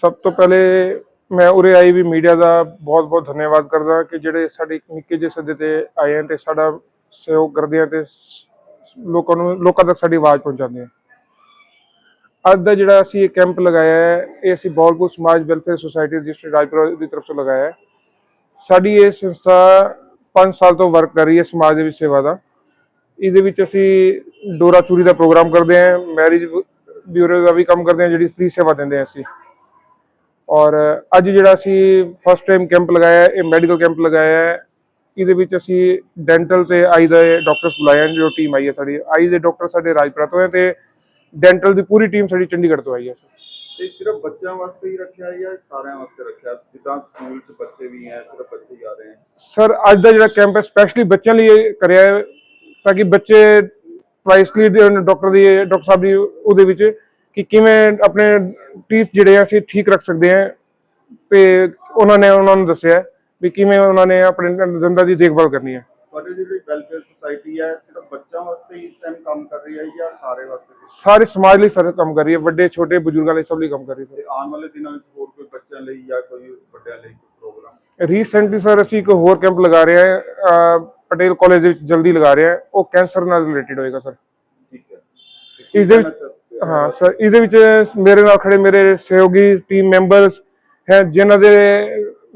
ਸਭ ਤੋਂ ਪਹਿਲੇ ਮੈਂ ਉਰੇ ਆਈ ਵੀ ਮੀਡੀਆ ਦਾ ਬਹੁਤ-ਬਹੁਤ ਧੰਨਵਾਦ ਕਰਦਾ ਕਿ ਜਿਹੜੇ ਸਾਡੇ ਨਿੱਕੇ ਜਿਹੇ ਸੱਦੇ ਤੇ ਆਏ ਹਨ ਤੇ ਸਾਡਾ ਸਹਿਯੋਗ ਕਰਦੇ ਆ ਤੇ ਲੋਕਾਂ ਨੂੰ, ਲੋਕਾਂ ਤੱਕ ਸਾਡੀ ਆਵਾਜ਼ ਪਹੁੰਚਾਉਂਦੇ ਆ। ਅੱਜ ਦਾ ਜਿਹੜਾ ਅਸੀਂ ਇਹ ਕੈਂਪ ਲਗਾਇਆ ਹੈ, ਇਹ ਅਸੀਂ ਬੌਲਪੁਰ ਸਮਾਜ ਵੈਲਫੇਅਰ ਸੁਸਾਇਟੀ ਰਜਿਸਟਰਡ ਰਾਜਪੁਰਾ ਦੀ ਤਰਫ ਤੋਂ ਲਗਾਇਆ ਹੈ। ਸਾਡੀ ਇਹ ਸੰਸਥਾ 5 ਸਾਲ ਤੋਂ ਵਰਕ ਕਰ ਰਹੀ ਹੈ ਸਮਾਜ ਦੇ ਵਿੱਚ ਸੇਵਾ ਦਾ। ਇਹਦੇ ਵਿੱਚ ਅਸੀਂ ਡੋਰਾ ਚੂਰੀ ਦਾ ਪ੍ਰੋਗਰਾਮ ਕਰਦੇ ਹਾਂ ਮੈਰਿਜ ਬਿਊਰੋ ਦਾ ਵੀ ਕੰਮ ਕਰਦੇ ਹਾਂ ਜਿਹੜੀ ਫ੍ਰੀ ਸੇਵਾ ਦਿੰਦੇ ਹਾਂ ਅਸੀਂ। ਔਰ ਅੱਜ ਜਿਹੜਾ ਅਸੀਂ ਫਸਟ ਟਾਈਮ ਕੈਂਪ ਲਗਾਇਆ ਹੈ ਇਹ ਮੈਡੀਕਲ ਕੈਂਪ ਲਗਾਇਆ ਹੈ ਇਹਦੇ ਵਿੱਚ ਅਸੀਂ ਡੈਂਟਲ ਤੇ ਆਈ ਦੇ ਡਾਕਟਰਸ ਬੁਲਾਏ ਹਨ ਜੋ ਟੀਮ ਆਈ ਹੈ ਸਾਡੀ। ਆਈ ਦੇ ਡਾਕਟਰ ਸਾਡੇ ਰਾਜਪੁਰਾ ਤੋਂ ਹੈ ਤੇ ਡੈਂਟਲ ਦੀ ਪੂਰੀ ਟੀਮ ਸਾਡੀ ਚੰਡੀਗੜ੍ਹ ਤੋਂ ਆਈ ਹੈ ਤੇ ਸਿਰਫ ਬੱਚਿਆਂ ਵਾਸਤੇ ਹੀ ਰੱਖਿਆ ਹੈ ਜਾਂ ਸਾਰਿਆਂ ਵਾਸਤੇ ਰੱਖਿਆ? ਜਿੱਦਾਂ ਸਕੂਲ 'ਚ ਬੱਚੇ ਵੀ ਹੈ ਸਿਰਫ ਬੱਚੇ ਹੀ ਆ ਰਹੇ ਹੈ ਸਰ ਅੱਜ ਦਾ ਜਿਹੜਾ ਕੈਂਪ ਹੈ ਸਪੈਸ਼ਲੀ ਬੱਚਿਆਂ ਲਈ ਕਰਿਆ ਹੈ ਤਾਂ ਕਿ ਬੱਚੇ ਪ੍ਰਾਈਸਲੀ ਡਾਕਟਰ ਦੀ ਡਾਕਟਰ ਸਾਹਿਬ ਦੀ ਉਹਦੇ ਵਿੱਚ ਕਿ ਕਿਵੇਂ ਆਪਣੇ ਟੀਥ ਜਿਹੜੇ ਆ ਅਸੀਂ ਠੀਕ ਰੱਖ ਸਕਦੇ ਹਾਂ ਤੇ ਉਹਨਾਂ ਨੇ ਉਹਨਾਂ ਨੂੰ ਦੱਸਿਆ ਵੀ ਕਿਵੇਂ ਉਹਨਾਂ ਨੇ ਆਪਣੇ ਦੰਦਾਂ ਦੀ ਦੇਖਭਾਲ ਕਰਨੀ ਹੈ ਤੁਹਾਡੀ ਜਿਹੜੀ ਵੈਲਫੇਅਰ ਸੁਸਾਇਟੀ ਹੈ ਸਿਰਫ ਬੱਚਿਆਂ ਵਾਸਤੇ ਇਸ ਟਾਈਮ ਕੰਮ ਕਰ ਰਹੀ ਹੈ ਜਾਂ ਸਾਰੇ ਵਾਸਤੇ? ਸਾਰੇ ਸਮਾਜ ਲਈ ਸਾਰੇ ਕੰਮ ਕਰ ਰਹੀ ਹੈ ਵੱਡੇ ਛੋਟੇ ਬਜ਼ੁਰਗਾਂ ਲਈ ਸਭ ਲਈ ਕੰਮ ਕਰ ਰਹੀ ਹੈ ਆਉਣ ਵਾਲੇ ਦਿਨਾਂ ਵਿੱਚ ਹੋਰ ਕੋਈ ਬੱਚਿਆਂ ਲਈ ਜਾਂ ਕੋਈ ਵੱਡਿਆਂ ਲਈ ਕੋਈ ਪ੍ਰੋਗਰਾਮ ਰੀਸੈਂਟਲੀ ਸਰ ਅਸੀਂ ਇੱਕ ਹੋਰ ਕੈਂਪ ਲਗਾ ਰਹੇ ਹਾਂ ਪਟੇਲ ਕਾਲਜ ਦੇ ਵਿੱਚ ਜਲਦੀ ਲਗਾ ਰਹੇ ਹਾਂ ਉਹ ਕੈਂਸਰ ਨਾਲ ਰਿਲੇਟਡ ਹੋਏਗਾ ਸਰ ਠੀਕ ਹੈ। ਇਸ ਦੇ ਵਿੱਚ ਹਾਂ, ਸਰ, ਇਹਦੇ ਵਿੱਚ ਮੇਰੇ ਨਾਲ ਖੜੇ ਮੇਰੇ ਸਹਿਯੋਗੀ ਟੀਮ ਮੈਂਬਰਸ ਹੈ, ਜਿਨ੍ਹਾਂ ਦੇ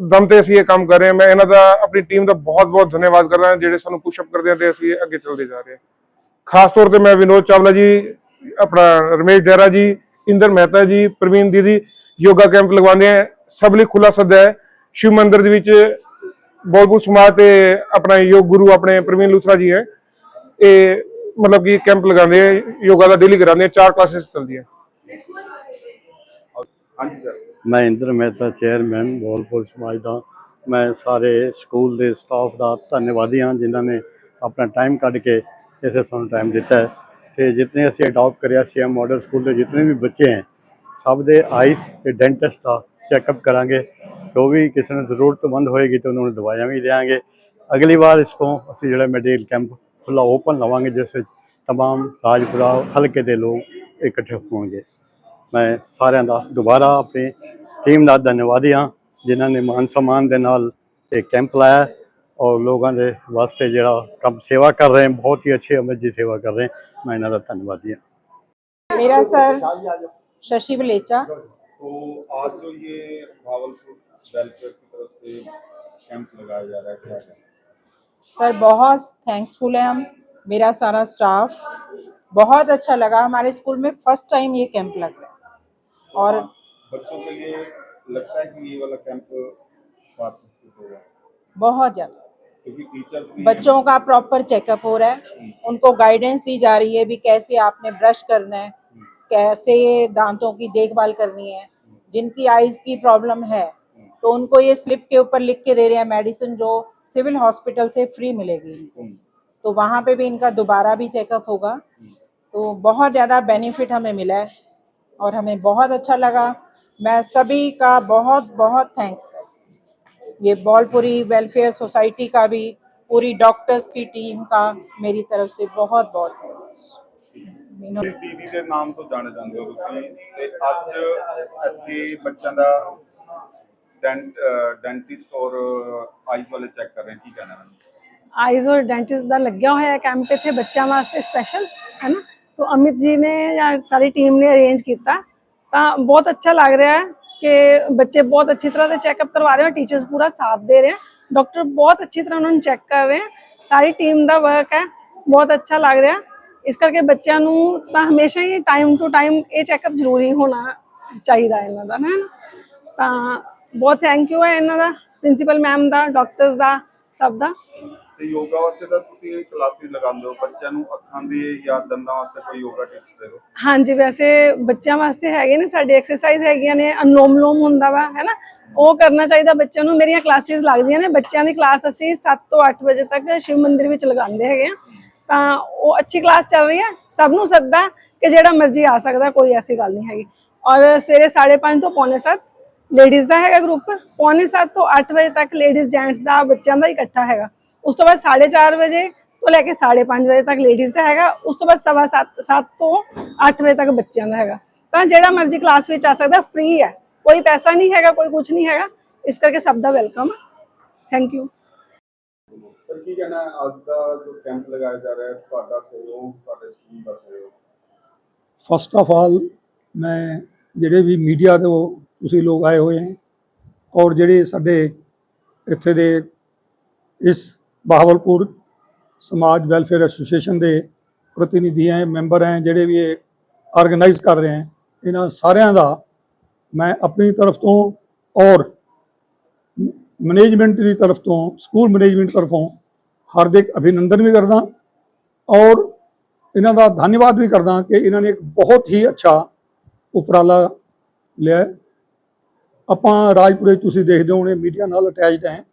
ਦਮ ਤੇ ਅਸੀਂ ਇਹ ਕੰਮ ਕਰ ਰਹੇ ਹਾਂ। ਮੈਂ ਇਹਨਾਂ ਦਾ, ਆਪਣੀ ਟੀਮ ਦਾ ਬਹੁਤ-ਬਹੁਤ ਧੰਨਵਾਦ ਕਰਦਾ ਜਿਹੜੇ ਸਾਨੂੰ ਪੁਸ਼ਅਪ ਕਰਦੇ ਆ ਤੇ ਅਸੀਂ ਅੱਗੇ ਚੱਲਦੇ ਜਾ ਰਹੇ ਹਾਂ। ਖਾਸ ਤੌਰ ਤੇ ਮੈਂ ਵਿਨੋਦ ਚਾਵਲਾ ਜੀ, ਆਪਣਾ ਰਮੇਸ਼ ਡੇਰਾ ਜੀ, ਇੰਦਰ ਮਹਿਤਾ ਜੀ, ਪ੍ਰਵੀਨ ਦੀਦੀ, ਯੋਗਾ ਕੈਂਪ ਲਗਵਾਉਂਦੇ ਆ। ਸਭ ਲਈ ਖੁੱਲਾ ਸੱਦਾ ਹੈ। ਸ਼ਿਵ ਮੰਦਿਰ ਦੇ ਵਿੱਚ ਬੋਲਪੁਰ ਸਮਾਜ ਤੇ ਆਪਣਾ ਯੋਗ ਗੁਰੂ ਆਪਣੇ ਪ੍ਰਵੀਨ ਲੂਥਰਾ ਜੀ ਹੈ। ਇਹ ਮਤਲਬ ਕਿ ਕੈਂਪ ਲਗਾਉਂਦੇ ਆ ਯੋਗਾ ਦਾ ਡੇਲੀ ਕਰਾਉਂਦੇ ਆ ਚਾਰ ਕਲਾਸਿਸ ਚੱਲਦੀਆਂ ਹਾਂਜੀ ਸਰ ਮੈਂ ਇੰਦਰ ਮਹਿਤਾ ਚੇਅਰਮੈਨ ਬੋਲਪੁਰ ਸਮਾਜ ਦਾ। ਮੈਂ ਸਾਰੇ ਸਕੂਲ ਦੇ ਸਟਾਫ ਦਾ ਧੰਨਵਾਦੀ ਹਾਂ ਜਿਨ੍ਹਾਂ ਨੇ ਆਪਣਾ ਟਾਈਮ ਕੱਢ ਕੇ ਇਸੇ ਸਾਨੂੰ ਟਾਈਮ ਦਿੱਤਾ ਹੈ। ਤੇ ਜਿਤਨੇ ਅਸੀਂ ਅਡਾਪਟ ਕਰਿਆ ਸੀ ਮਾਡਲ ਸਕੂਲ ਦੇ ਜਿਤਨੇ ਵੀ ਬੱਚੇ ਹੈ ਸਭ ਦੇ ਆਈਸ ਤੇ ਡੈਂਟਿਸਟ ਦਾ ਚੈੱਕਅਪ ਕਰਾਂਗੇ। ਜੋ ਵੀ ਕਿਸੇ ਨੂੰ ਜ਼ਰੂਰਤਮੰਦ ਹੋਏਗੀ ਤਾਂ ਉਹਨਾਂ ਨੂੰ ਦਵਾਈਆਂ ਵੀ ਦੇਵਾਂਗੇ ਅਗਲੀ ਵਾਰ ਇਸ ਤੋਂ ਅਸੀਂ ਜਿਹੜਾ ਮੈਡੀਕਲ ਕੈਂਪ ਖੁੱਲਾ ਓਪਨ ਲਵਾਂਗੇ ਜਿਸ ਵਿੱਚ तमाम ਰਾਜਪੁਰਾ ਹਲਕੇ ਦੇ ਲੋਕ ਇਕੱਠੇ ਹੋਣਗੇ ਮੈਂ ਸਾਰਿਆਂ ਦਾ ਦੁਬਾਰਾ ਆਪਣੀ ਟੀਮ ਦਾ ਧੰਨਵਾਦੀ ਹਾਂ ਜਿਨ੍ਹਾਂ ਨੇ ਮਾਨ ਸਨਮਾਨ ਦੇ ਨਾਲ ਇਹ ਕੈਂਪ ਲਾਇਆ ਔਰ ਲੋਕਾਂ ਦੇ ਵਾਸਤੇ ਜਿਹੜਾ ਕੰਮ ਸੇਵਾ ਕਰ ਰਹੇ ਹਨ ਬਹੁਤ ਹੀ ਅੱਛੇ ਅਮਰ ਦੀ ਸੇਵਾ ਕਰ ਰਹੇ ਹਨ ਮੈਂ ਇਹਨਾਂ ਦਾ ਧੰਨਵਾਦੀ ਹਾਂ मेरा सर शशि बलेचा तो आज जो ये भावलपुर वेलफेयर की तरफ से कैंप लगाया जा रहा है क्या है सर बहुत थैंक्सफुल है हम मेरा सारा स्टाफ बहुत अच्छा लगा हमारे स्कूल में फ़र्स्ट टाइम ये कैंप लग रहा है। और बच्चों के लिए लगता है कि ये वाला कैंप सार्थक होगा बहुत ज़्यादा। क्योंकि टीचर्स भी बच्चों का प्रॉपर चेकअप हो रहा है। उनको गाइडेंस दी जा रही है भी कैसे आपने ब्रश करना है कैसे दांतों की देखभाल करनी है। जिनकी आइज़ की प्रॉब्लम है तो उनको ये स्लिप के ऊपर लिख के दे रहे हैं मेडिसिन जो सिविल हॉस्पिटल से फ्री मिलेगी इनको तो वहाँ पे भी इनका दोबारा भी चेकअप होगा तो बहुत ज़्यादा बेनिफिट हमें मिला है और हमें बहुत अच्छा लगा मैं सभी का बहुत बहुत थैंक्स करती हूँ ये बॉलपुरी वेलफेयर सोसाइटी का भी पूरी डॉक्टर्स की टीम का मेरी तरफ से बहुत बहुत थैंक्स ਟੀਵੀ ਦੇ ਨਾਮ ਤੋਂ ਜਾਣੇ ਜਾਂਦੇ ਹੋ ਤੁਸੀਂ ਤੇ ਅੱਜ ਇੱਥੇ ਬੱਚਿਆਂ ਦਾ ਡੈਂਟ ਡੈਂਟਿਸਟ uh, ਔਰ uh, ਆਈਜ਼ ਵਾਲੇ ਚੈੱਕ ਕਰ ਰਹੇ ਕੀ ਕਹਿਣਾ ਹੈ? ਆਈਜ਼ ਔਰ ਡੈਂਟਿਸਟ ਦਾ ਲੱਗਿਆ ਹੋਇਆ ਕੈਂਪ ਇੱਥੇ ਬੱਚਿਆਂ ਵਾਸਤੇ ਸਪੈਸ਼ਲ ਹੈ ਨਾ ਤੋਂ ਅਮਿਤ ਜੀ ਨੇ ਜਾਂ ਸਾਰੀ ਟੀਮ ਨੇ ਅਰੇਂਜ ਕੀਤਾ। ਤਾਂ ਬਹੁਤ ਅੱਛਾ ਲੱਗ ਰਿਹਾ ਹੈ ਕਿ ਬੱਚੇ ਬਹੁਤ ਅੱਛੀ ਤਰ੍ਹਾਂ ਦੇ ਚੈੱਕਅਪ ਕਰਵਾ ਰਹੇ ਹੋ ਟੀਚਰਸ ਪੂਰਾ ਸਾਥ ਦੇ ਰਹੇ ਹਨ। ਡਾਕਟਰ ਬਹੁਤ ਅੱਛੀ ਤਰ੍ਹਾਂ ਉਹਨਾਂ ਨੂੰ ਚੈੱਕ ਕਰ ਰਹੇ ਹਨ। ਸਾਰੀ ਟੀਮ ਦਾ ਵਰਕ ਹੈ, ਬਹੁਤ ਅੱਛਾ ਲੱਗ ਰਿਹਾ ਇਸ ਕਰਕੇ ਬੱਚਿਆਂ ਨੂੰ ਤਾਂ ਹਮੇਸ਼ਾ ਹੀ ਟਾਈਮ ਟੂ ਟਾਈਮ ਇਹ ਚੈੱਕਅਪ ਜ਼ਰੂਰੀ ਹੋਣਾ ਚਾਹੀਦਾ ਇਹਨਾਂ ਦਾ ਹੈ ਨਾ? ਤਾਂ ਬਹੁਤ ਥੈਂਕ ਯੂ ਹੈ ਇਹਨਾਂ ਦਾ ਪ੍ਰਿੰਸੀਪਲ ਮੈਮ ਦਾ ਡਾਕਟਰਸ ਦਾ ਸਭ ਦਾ। ਤੇ ਯੋਗਾ ਵਾਸਤੇ ਤਾਂ ਤੁਸੀਂ ਕਲਾਸਿਸ ਲਗਾਉਂਦੇ ਹੋ ਬੱਚਿਆਂ ਨੂੰ ਅੱਖਾਂ ਦੀ ਜਾਂ ਦੰਦਾਂ ਵਾਸਤੇ ਕੋਈ ਯੋਗਾ ਟਿਪਸ ਦੇ ਦਿਓ। ਹਾਂਜੀ ਵੈਸੇ ਬੱਚਿਆਂ ਵਾਸਤੇ ਹੈਗੇ ਨੇ ਸਾਡੇ ਐਕਸਰਸਾਈਜ਼ ਹੈਗੀਆਂ ਨੇ ਅਨਲੋਮ ਲੋਮ ਹੁੰਦਾ ਵਾ ਹੈਨਾ ਉਹ ਕਰਨਾ ਚਾਹੀਦਾ ਬੱਚਿਆਂ ਨੂੰ ਮੇਰੀਆਂ ਕਲਾਸਿਸ ਲੱਗਦੀਆਂ ਨੇ ਬੱਚਿਆਂ ਦੀ ਕਲਾਸ ਅਸੀਂ 7 ਤੋਂ 8 ਵਜੇ ਤੱਕ ਸ਼ਿਵ ਮੰਦਿਰ ਵਿੱਚ ਲਗਾਉਂਦੇ ਹੈਗੇ ਆ। ਤਾਂ ਉਹ ਅੱਛੀ ਕਲਾਸ ਚੱਲ ਰਹੀ ਹੈ ਸਭ ਨੂੰ ਸੱਦਾ ਕਿ ਜਿਹੜਾ ਮਰਜ਼ੀ ਆ ਸਕਦਾ ਕੋਈ ਐਸੀ ਗੱਲ ਨਹੀਂ ਹੈਗੀ। ਔਰ ਸਵੇਰੇ 5:30 ਤੋਂ ਪੌਣੇ 7 ਲੇਡੀਜ਼ ਦਾ ਹੈਗਾ ਗਰੁੱਪ ਪੌਣੇ 7 ਤੋਂ 8 ਵਜੇ ਤੱਕ ਲੇਡੀਜ਼ ਜੈਂਟਸ ਦਾ ਬੱਚਿਆਂ ਦਾ ਇਕੱਠਾ ਹੈਗਾ। ਉਸ ਤੋਂ ਬਾਅਦ 4:30 ਵਜੇ ਤੋਂ ਲੈ ਕੇ 5:30 ਵਜੇ ਤੱਕ ਲੇਡੀਜ਼ ਦਾ ਹੈਗਾ। ਉਸ ਤੋਂ ਬਾਅਦ ਸਵਾ 7 7 ਤੋਂ 8 ਵਜੇ ਤੱਕ ਬੱਚਿਆਂ ਦਾ ਹੈਗਾ। ਤਾਂ ਜਿਹੜਾ ਮਰਜ਼ੀ ਕਲਾਸ ਵਿੱਚ ਆ ਸਕਦਾ ਫ੍ਰੀ ਹੈ। ਕੋਈ ਪੈਸਾ ਨਹੀਂ ਹੈਗਾ ਕੋਈ ਕੁਝ ਨਹੀਂ ਹੈਗਾ। ਇਸ ਕਰਕੇ ਸਭ ਦਾ ਵੈਲਕਮ ਥੈਂਕ ਯੂ ਸਰ ਕੀ ਕਹਿਣਾ ਅੱਜ ਦਾ ਜੋ ਕੈਂਪ ਲਗਾਇਆ ਜਾ ਰਿਹਾ ਹੈ ਤੁਹਾਡਾ ਸਹਿਯੋਗ ਤੁਹਾਡੇ ਸਕੂਲ ਦਾ ਸਹਿਯੋਗ? ਫਸਟ ਆਫ ਆਲ ਮੈਂ ਜਿਹੜੇ ਵੀ ਮੀਡੀਆ ਤੋਂ ਤੁਸੀਂ ਲੋਕ ਆਏ ਹੋਏ ਹੈ। ਔਰ ਜਿਹੜੇ ਸਾਡੇ ਇੱਥੇ ਦੇ ਇਸ ਬਹਾਵਲਪੁਰ ਸਮਾਜ ਵੈਲਫੇਅਰ ਐਸੋਸੀਏਸ਼ਨ ਦੇ ਪ੍ਰਤੀਨਿਧੀ ਹੈ, ਮੈਂਬਰ ਹੈ, ਜਿਹੜੇ ਵੀ ਇਹ ਆਰਗੇਨਾਈਜ਼ ਕਰ ਰਹੇ ਹੈ, ਇਹਨਾਂ ਸਾਰਿਆਂ ਦਾ ਮੈਂ ਆਪਣੀ ਤਰਫ ਤੋਂ ਔਰ ਮੈਨੇਜਮੈਂਟ ਦੀ ਤਰਫ ਤੋਂ, ਸਕੂਲ ਮੈਨੇਜਮੈਂਟ ਤਰਫੋਂ ਹਾਰਦਿਕ ਅਭਿਨੰਦਨ ਵੀ ਕਰਦਾ ਔਰ ਇਹਨਾਂ ਦਾ ਧੰਨਵਾਦ ਵੀ ਕਰਦਾ ਕਿ ਇਹਨਾਂ ਨੇ ਇੱਕ ਬਹੁਤ ਹੀ ਅੱਛਾ ਉਪਰਾਲਾ ਲਿਆ ਆਪਾਂ ਰਾਜਪੁਰੇ ਤੁਸੀਂ ਦੇਖਦੇ ਹੋਣੇ ਮੀਡੀਆ ਨਾਲ ਅਟੈਚਡ ਹੈ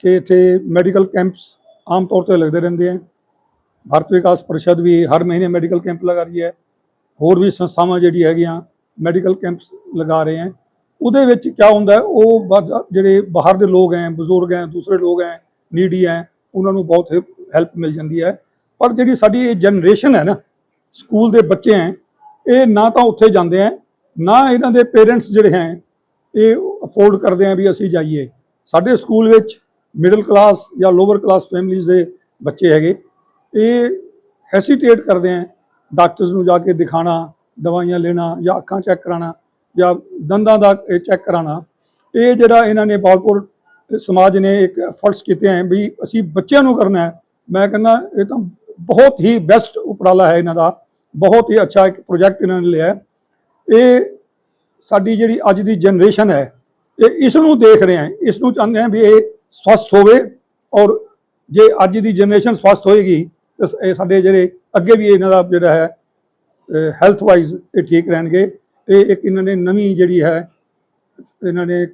ਕਿ ਇੱਥੇ ਮੈਡੀਕਲ ਕੈਂਪਸ ਆਮ ਤੌਰ ਤੇ ਲੱਗਦੇ ਰਹਿੰਦੇ ਹੈ। ਭਾਰਤ ਵਿਕਾਸ ਪਰਿਸ਼ਦ ਵੀ ਹਰ ਮਹੀਨੇ ਮੈਡੀਕਲ ਕੈਂਪ ਲਗਾ ਰਹੀ ਹੈ। ਹੋਰ ਵੀ ਸੰਸਥਾਵਾਂ ਜਿਹੜੀ ਹੈਗੀਆਂ ਮੈਡੀਕਲ ਕੈਂਪਸ ਲਗਾ ਰਹੇ ਹੈ। ਉਹਦੇ ਵਿੱਚ ਕੀ ਹੁੰਦਾ ਉਹ ਜਿਹੜੇ ਬਾਹਰ ਦੇ ਲੋਕ ਹੈ, ਬਜ਼ੁਰਗ ਹੈ, ਦੂਸਰੇ ਲੋਕ ਹੈ ਨੀਡੀ ਹੈ, ਉਹਨਾਂ ਨੂੰ ਬਹੁਤ ਹੈਲਪ ਮਿਲ ਜਾਂਦੀ ਹੈ। ਪਰ ਜਿਹੜੀ ਸਾਡੀ ਇਹ ਜਨਰੇਸ਼ਨ ਹੈ ਨਾ ਸਕੂਲ ਦੇ ਬੱਚੇ ਹੈ, ਇਹ ਨਾ ਤਾਂ ਉੱਥੇ ਜਾਂਦੇ ਹੈ, ਨਾ ਇਹਨਾਂ ਦੇ ਪੇਰੈਂਟਸ ਜਿਹੜੇ ਹੈ ਇਹ ਅਫੋਰਡ ਕਰਦੇ ਆ ਵੀ ਅਸੀਂ ਜਾਈਏ। ਸਾਡੇ ਸਕੂਲ ਵਿੱਚ ਮਿਡਲ ਕਲਾਸ ਜਾਂ ਲੋਅਰ ਕਲਾਸ ਫੈਮਿਲੀਜ਼ ਦੇ ਬੱਚੇ ਹੈਗੇ। ਇਹ ਹੈਸੀਟੇਟ ਕਰਦੇ ਆ ਡਾਕਟਰਸ ਨੂੰ ਜਾ ਕੇ ਦਿਖਾਣਾ, ਦਵਾਈਆਂ ਲੈਣਾ ਜਾਂ ਅੱਖਾਂ ਚੈੱਕ ਕਰਾਣਾ ਜਾਂ ਦੰਦਾਂ ਦਾ ਚੈੱਕ ਕਰਾਣਾ ਇਹ ਜਿਹੜਾ ਇਹਨਾਂ ਨੇ ਬਾਲਪੁਰ ਸਮਾਜ ਨੇ ਇੱਕ ਐਫਰਟਸ ਕੀਤੇ ਹੈ ਵੀ ਅਸੀਂ ਬੱਚਿਆਂ ਨੂੰ ਕਰਨਾ ਹੈ। ਮੈਂ ਕਹਿੰਦਾ ਇਹ ਤਾਂ ਬਹੁਤ ਹੀ ਬੈਸਟ ਉਪਰਾਲਾ ਹੈ ਇਹਨਾਂ ਦਾ। ਬਹੁਤ ਹੀ ਅੱਛਾ ਇੱਕ ਪ੍ਰੋਜੈਕਟ ਇਹਨਾਂ ਨੇ ਲਿਆ ਇਹ ਸਾਡੀ ਜਿਹੜੀ ਅੱਜ ਦੀ ਜਨਰੇਸ਼ਨ ਹੈ, ਇਹ ਇਸ ਨੂੰ ਦੇਖ ਰਹੇ ਹੈ। ਇਸ ਨੂੰ ਚਾਹੁੰਦੇ ਹਾਂ ਵੀ ਇਹ ਸਵਸਥ ਹੋਵੇ ਔਰ ਜੇ ਅੱਜ ਦੀ ਜਨਰੇਸ਼ਨ ਸਵਸਥ ਹੋਏਗੀ, ਤਾਂ ਇਹ ਸਾਡੇ ਜਿਹੜੇ ਅੱਗੇ ਵੀ ਇਹਨਾਂ ਦਾ ਜਿਹੜਾ ਹੈ ਹੈਲਥ ਵਾਈਜ਼ ਇਹ ਠੀਕ ਰਹਿਣਗੇ। ਇਹ ਇੱਕ ਇਹਨਾਂ ਨੇ ਨਵੀਂ ਜਿਹੜੀ ਹੈ, ਇਹਨਾਂ ਨੇ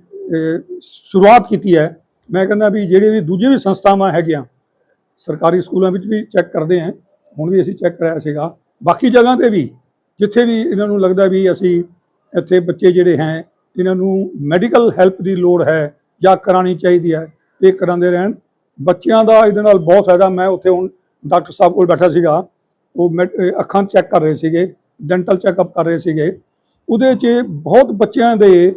ਸ਼ੁਰੂਆਤ ਕੀਤੀ ਹੈ। ਮੈਂ ਕਹਿੰਦਾ ਵੀ ਜਿਹੜੇ ਵੀ ਦੂਜੇ ਵੀ ਸੰਸਥਾਵਾਂ ਹੈਗੀਆਂ, ਸਰਕਾਰੀ ਸਕੂਲਾਂ ਵਿੱਚ ਵੀ ਚੈੱਕ ਕਰਦੇ ਹਾਂ। ਹੁਣ ਵੀ ਅਸੀਂ ਚੈੱਕ ਕਰਾਇਆ ਸੀਗਾ। ਬਾਕੀ ਜਗ੍ਹਾ ਤੇ ਵੀ, ਜਿੱਥੇ ਵੀ ਇਹਨਾਂ ਨੂੰ ਲੱਗਦਾ ਵੀ ਅਸੀਂ ਇੱਥੇ ਬੱਚੇ ਜਿਹੜੇ ਹੈ, ਇਹਨਾਂ ਨੂੰ ਮੈਡੀਕਲ ਹੈਲਪ ਦੀ ਲੋੜ ਹੈ ਜਾਂ ਕਰਾਣੀ ਚਾਹੀਦੀ ਹੈ, ਇਹ ਕਰਾਉਂਦੇ ਰਹਿਣ। ਬੱਚਿਆਂ ਦਾ ਇਹਦੇ ਨਾਲ ਬਹੁਤ ਫਾਇਦਾ, ਮੈਂ ਉੱਥੇ ਹੁਣ ਡਾਕਟਰ ਸਾਹਿਬ ਕੋਲ ਬੈਠਾ ਸੀਗਾ, ਉਹ ਮੈਡ- ਅੱਖਾਂ ਚੈੱਕ ਕਰ ਰਹੇ ਸੀਗੇ ਡੈਂਟਲ ਚੈੱਕਅਪ ਕਰ ਰਹੇ ਸੀਗੇ। ਉਹਦੇ 'ਚ ਬਹੁਤ ਬੱਚਿਆਂ ਦੇ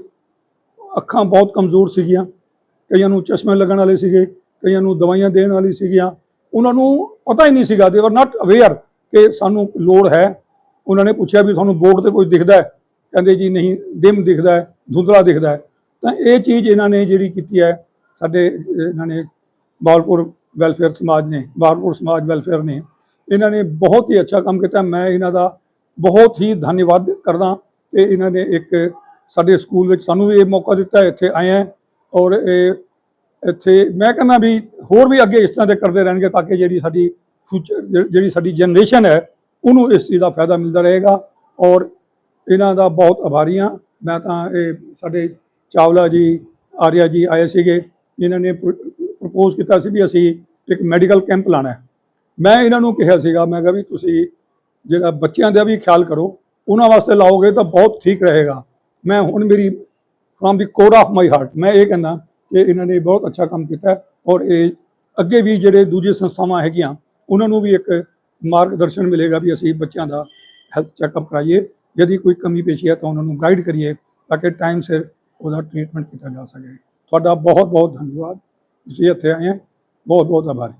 ਅੱਖਾਂ ਬਹੁਤ ਕਮਜ਼ੋਰ ਸੀਗੀਆਂ। ਕਈਆਂ ਨੂੰ ਚਸ਼ਮੇ ਲੱਗਣ ਵਾਲੇ ਸੀਗੇ, ਕਈਆਂ ਨੂੰ ਦਵਾਈਆਂ ਦੇਣ ਵਾਲੀ ਸੀਗੀਆਂ। ਉਹਨਾਂ ਨੂੰ ਪਤਾ ਹੀ ਨਹੀਂ ਸੀਗਾ ਦੇ ਵਰ ਨਾਟ ਅਵੇਅਰ ਕਿ ਸਾਨੂੰ ਲੋੜ ਹੈ। ਉਹਨਾਂ ਨੇ ਪੁੱਛਿਆ ਵੀ ਤੁਹਾਨੂੰ ਬੋਰਡ ਤੇ ਕੋਈ ਦਿਖਦਾ ਹੈ। ਕਹਿੰਦੇ ਜੀ ਨਹੀਂ ਡਿਮ ਦਿਖਦਾ ਹੈ, ਧੁੰਦਲਾ ਦਿਖਦਾ ਹੈ। ਤਾਂ ਇਹ ਚੀਜ਼ ਇਹਨਾਂ ਨੇ ਜਿਹੜੀ ਕੀਤੀ ਹੈ, ਸਾਡੇ ਇਹਨਾਂ ਨੇ ਬਾਲਪੁਰ ਵੈਲਫੇਅਰ ਸਮਾਜ ਨੇ, ਬਾਲਪੁਰ ਸਮਾਜ ਵੈਲਫੇਅਰ ਨੇ, ਇਹਨਾਂ ਨੇ ਬਹੁਤ ਹੀ ਅੱਛਾ ਕੰਮ ਕੀਤਾ। ਮੈਂ ਇਹਨਾਂ ਦਾ ਬਹੁਤ ਹੀ ਧੰਨਵਾਦ ਕਰਦਾ ਕਿ ਇਹਨਾਂ ਨੇ ਇੱਕ ਸਾਡੇ ਸਕੂਲ ਵਿੱਚ ਸਾਨੂੰ ਵੀ ਇਹ ਮੌਕਾ ਦਿੱਤਾ, ਇੱਥੇ ਆਏ ਹਾਂ ਔਰ ਇਹ ਇੱਥੇ ਮੈਂ ਕਹਿੰਦਾ ਵੀ ਹੋਰ ਵੀ ਅੱਗੇ ਇਸ ਤਰ੍ਹਾਂ ਦੇ ਕਰਦੇ ਰਹਿਣਗੇ ਤਾਂ ਕਿ ਜਿਹੜੀ ਸਾਡੀ ਫਿਊਚਰ ਜਿਹੜੀ ਸਾਡੀ ਜਨਰੇਸ਼ਨ ਹੈ, ਉਹਨੂੰ ਇਸ ਚੀਜ਼ ਦਾ ਫਾਇਦਾ ਮਿਲਦਾ ਰਹੇਗਾ ਔਰ ਇਹਨਾਂ ਦਾ ਬਹੁਤ ਆਭਾਰੀ ਹਾਂ ਮੈਂ ਤਾਂ ਇਹ ਸਾਡੇ ਚਾਵਲਾ ਜੀ, ਆਰਿਆ ਜੀ ਆਏ ਸੀਗੇ ਇਹਨਾਂ ਨੇ ਪ੍ਰਪੋਜ਼ ਕੀਤਾ ਸੀ ਵੀ ਅਸੀਂ ਇੱਕ ਮੈਡੀਕਲ ਕੈਂਪ ਲਾਣਾ ਹੈ। ਮੈਂ ਇਹਨਾਂ ਨੂੰ ਕਿਹਾ ਸੀਗਾ, ਮੈਂ ਕਿਹਾ ਵੀ ਤੁਸੀਂ ਜਿਹੜਾ ਬੱਚਿਆਂ ਦਾ ਵੀ ਖਿਆਲ ਕਰੋ, ਉਹਨਾਂ ਵਾਸਤੇ ਲਾਓਗੇ ਤਾਂ ਬਹੁਤ ਠੀਕ ਰਹੇਗਾ। ਮੈਂ ਹੁਣ ਮੇਰੀ from the core of my heart ਮੈਂ ਇਹ ਕਹਿੰਦਾ ਕਿ ਇਹਨਾਂ ਨੇ ਬਹੁਤ ਅੱਛਾ ਕੰਮ ਕੀਤਾ ਔਰ ਇਹ ਅੱਗੇ ਵੀ ਜਿਹੜੇ ਦੂਜੇ ਸੰਸਥਾਵਾਂ ਹੈਗੀਆਂ, ਉਹਨਾਂ ਨੂੰ ਵੀ ਇੱਕ ਮਾਰਗਦਰਸ਼ਨ ਮਿਲੇਗਾ ਵੀ ਅਸੀਂ ਬੱਚਿਆਂ ਦਾ ਹੈਲਥ ਚੈੱਕਅਪ ਕਰਾਈਏ। ਯਦੀ ਕੋਈ ਕਮੀ ਪੇਸ਼ੀ ਹੈ ਤਾਂ ਉਹਨਾਂ ਨੂੰ ਗਾਈਡ ਕਰੀਏ ਤਾਂ ਕਿ ਟਾਈਮ ਸਿਰ ਉਹਦਾ ਟ੍ਰੀਟਮੈਂਟ ਕੀਤਾ ਜਾ ਸਕੇ ਤੁਹਾਡਾ ਬਹੁਤ ਬਹੁਤ ਧੰਨਵਾਦ ਤੁਸੀਂ ਇੱਥੇ ਆਏ ਹੈ ਬਹੁਤ ਬਹੁਤ ਆਭਾਰੀ